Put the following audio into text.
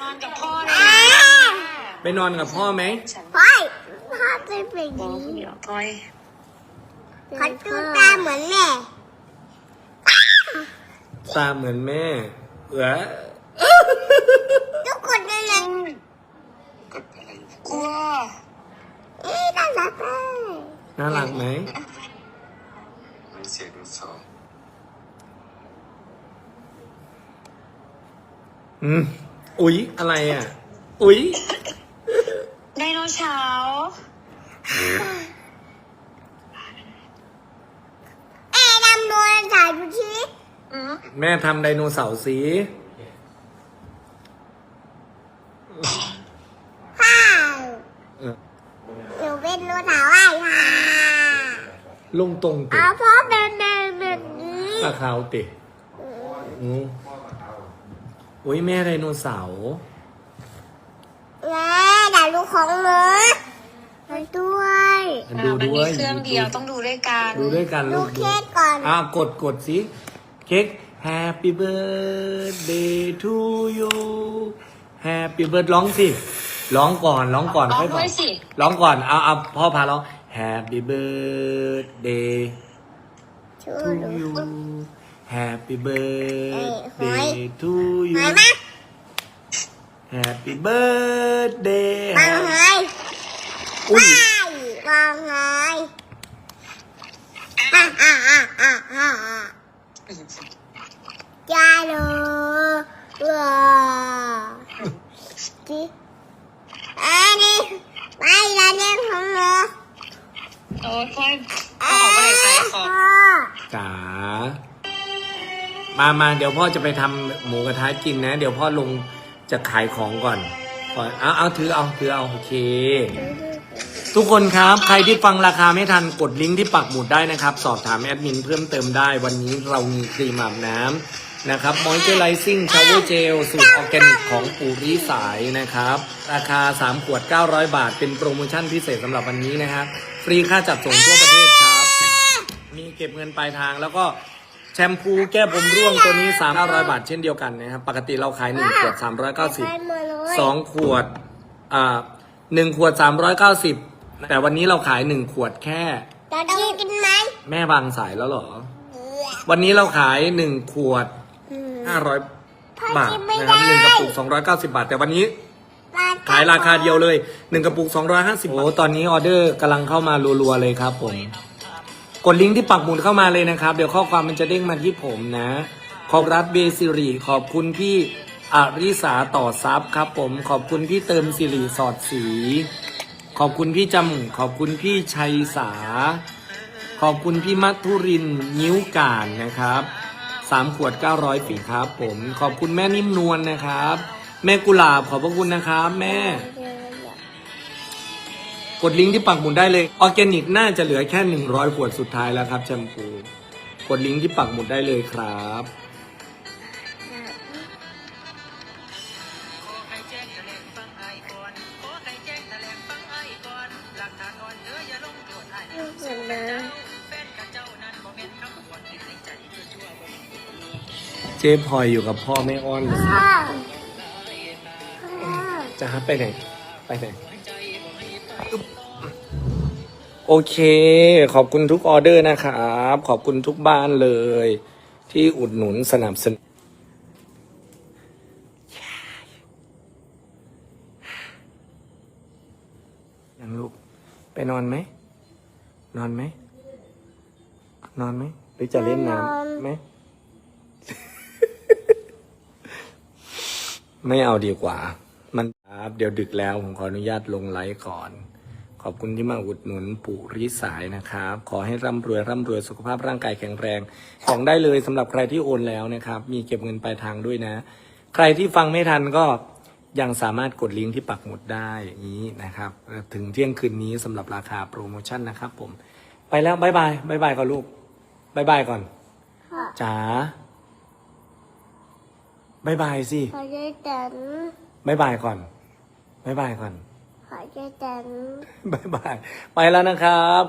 นอนกับพ่อเลยไปนอนกับพ่อไหมพ่อยพ่อจะเป็นบอกนี้เดี๋ยวพ่อยเขาดูตาเหมือนแม่ ตาเหมือนแม่เออทุกคนนั่นแหละกลัวเอ๊ะน่ารักเลยน่ารักไหมมีเสียงสองอืม อุ๊ย อะไรอะ อุ๊ย ไดโนเสาร์เอ๊ะดำโดนถ่ายดูชีอืมแม่ทำไดโนเสาร์สีข้าวเออหนูเป็นโนถ่ายไว้ค่ะลงตรงติเอาพ่อเดินเดินแบบนี้ตาขาวติอืม อุ๊ยแม่ไดโนเสาร์แม่ด่าลูกของหนูมาด้วยอันอ่าดูมันด้มีวยเครื่องเดียวต้องดูด้วยกันดูด้วยกันดูลูกดูเค้กก่อนอ่ากดกดสิเค้ก Happy birthday to you Happy birthday ร้องสิร้องก่อนร้องก่อนร้องค่อยด้วยฟังสิร้องก่อนเอาเอาพ่อพาร้อง Happy birthday ชู to ดู you Happy หอย birthday to ห you อยมา Happy birthday บางหอยอุ้ยบางหอยอะอะอะอะอะ มามาเดี๋ยวพ่อจะไปทำหมูกระทะกินนะ เดี๋ยวพ่อลงจะขายของก่อนก่อนเอาเอาถือเอาถือเอาโอเค ทุกคนครับใครที่ฟังราคาไม่ทันกดลิงก์ที่ปักหมุดได้นะครับ สอบถามแอดมินเพิ่มเติมได้ วันนี้เรามีครีมอาบน้ำนะครับ Moisturizing Shower Gel สูตรออร์แกนิกของปูริสายนะครับ ราคา 3 ขวด 900 บาท เป็นโปรโมชั่นพิเศษสำหรับวันนี้นะครับ ฟรีค่าจัดส่งทั่วประเทศครับ มีเก็บเงินปลายทางแล้วก็ แชมพูแก้ผมร่วงตัวนี้3,900 บาทเช่นเดียวกันนะครับ ปกติเราขาย 1 ขวดไปหมดเลย390 2 ขวดอ่าหนึ่งขวด 390 แต่วันนี้เราขาย 1 ขวดแค่จะต้องกินไหมแม่วางสายแล้วเหรอ วันนี้เราขาย 1 ขวดอืม500 บาทกินไม่นะครับได้หนึ่งกระปุก 290 บาท แต่วันนี้ขายราคาเดียวเลย 1 กระปุก 250โอ้ ตอนนี้ออเดอร์กำลังเข้ามารัวๆเลยครับผม กดลิงก์ที่ปักหมุดเข้ามาเลยนะครับ เดี๋ยวข้อความมันจะเด้งมาที่ผมนะ ขอบรัฐเบสิริขอบคุณพี่อาริสาต่อซับครับผม ขอบคุณพี่เติมสิริสอดสี ขอบคุณพี่จำขอบคุณพี่ชัยสา ขอบคุณพี่มัทุรินนิ้วการนะครับสามขวดเก้าร้อยปีครับผม ขอบคุณแม่นิ่มนวลนะครับ แม่กุหลาบขอบพระคุณนะครับ แม่ กดลิงก์ที่ปักหมุดได้เลยออร์แกนิกน่าจะเหลือแค่ 100 ขวดสุดท้ายแล้วครับแชมพูกดลิงก์ที่ปักหมุดได้เลยครับเจ๊พลอยอยู่กับพ่อแม่อ้อนเลยพ่อพ่อจะฮับไปไหน ไปไหน โอเค ขอบคุณทุกออเดอร์นะครับ ขอบคุณทุกบ้านเลย ที่อุดหนุนสนับสนุนยังลูก ไปนอนไหม นอนไหม นอนไหม หรือจะเล่นน้ำไหม ไม่เอาดีกว่า ครับเดี๋ยวดึกแล้วผมขออนุญาตลงไลฟ์ก่อน ขอบคุณที่มาอุดหนุนปู่ริสายนะครับ ขอให้ร่ำรวยร่ำรวยสุขภาพร่างกายแข็งแรง ของได้เลยสำหรับใครที่โอนแล้วนะครับ มีเก็บเงินปลายทางด้วยนะ ใครที่ฟังไม่ทันก็ยังสามารถกดลิงก์ที่ปักหมุดได้อย่างนี้นะครับ ถึงเที่ยงคืนนี้สำหรับราคาโปรโมชั่นนะครับ ผม ไปแล้วบายบายบายบายก่อนลูกบายบายก่อนพ่อจ๋าบายบายสิ ขอใจจันบายบายก่อน บายบายก่อน ขอใจจันบายบาย ไปแล้วนะครับ